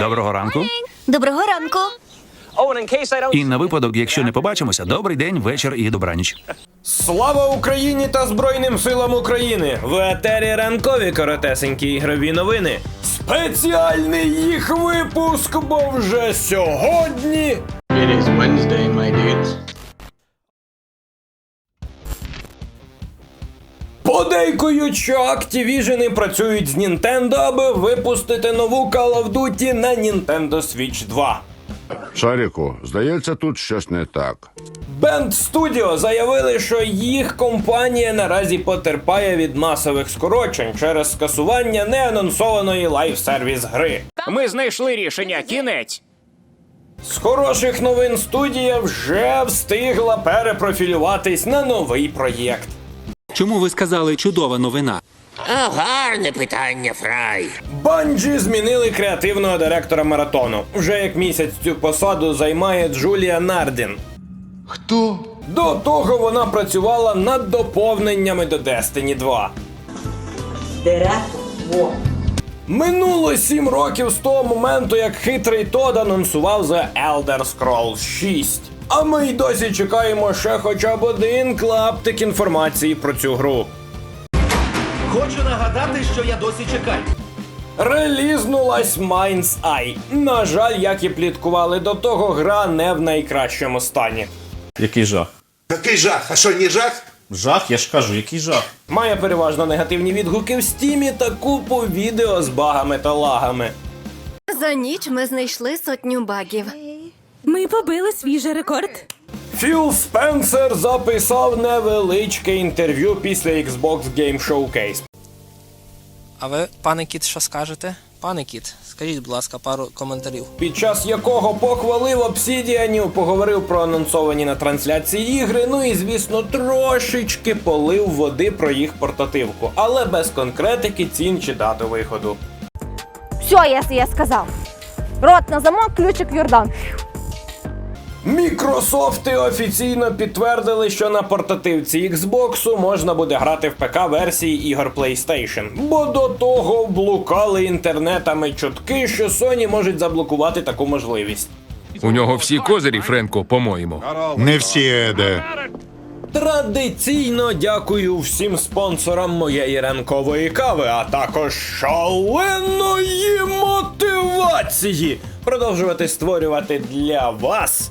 Доброго ранку. Доброго ранку. І на випадок, якщо не побачимося, добрий день, вечір і добраніч. Слава Україні та Збройним силам України! В етері ранкові коротесенькі ігрові новини. Спеціальний їх випуск, бо вже сьогодні. It is Wednesday, my dudes. Подейкують, що Activision працюють з Nintendo, аби випустити нову Call of Duty на Nintendo Switch 2. Шаріку, здається, тут щось не так. Band Studio заявили, що їх компанія наразі потерпає від масових скорочень через скасування неанонсованої лайв-сервіс гри. Ми знайшли рішення. Кінець. З хороших новин студія вже встигла перепрофілюватись на новий проєкт. Чому ви сказали чудова новина? А, гарне питання, Фрай. Банджі змінили креативного директора маратону. Вже як місяць цю посаду займає Джулія Нардін. Хто? До того вона працювала над доповненнями до Destiny 2. Минуло сім років з того моменту, як хитрий Тод анонсував The Elder Scrolls 6. А ми й досі чекаємо ще хоча б один клаптик інформації про цю гру. Хочу нагадати, що я досі чекаю. Релізнулась Mind's Eye. На жаль, як і пліткували до того, гра не в найкращому стані. Який жах? Який жах? А що, не жах? Жах, я ж кажу, який жах. Має переважно негативні відгуки в стімі та купу відео з багами та лагами. За ніч ми знайшли сотню багів. Ми побили свій же рекорд. Філ Спенсер записав невеличке інтерв'ю після Xbox Game Showcase. А ви, пане кіт, що скажете? Пане кіт, скажіть, будь ласка, пару коментарів. під час якого похвалив обсідіанів, поговорив про анонсовані на трансляції ігри, ну і звісно, трошечки полив води про їх портативку, але без конкретики цін чи дати виходу. Все, я, я сказав. Рот на замок, ключик в Йордан. Мікрософти офіційно підтвердили, що на портативці Xbox можна буде грати в ПК-версії ігор PlayStation, бо до того блукали інтернетами чутки, що Sony можуть заблокувати таку можливість. У нього всі козирі, Френко, по-моєму. Не всі, Еде. Традиційно дякую всім спонсорам моєї ранкової кави, а також шаленої мотивації продовжувати створювати для вас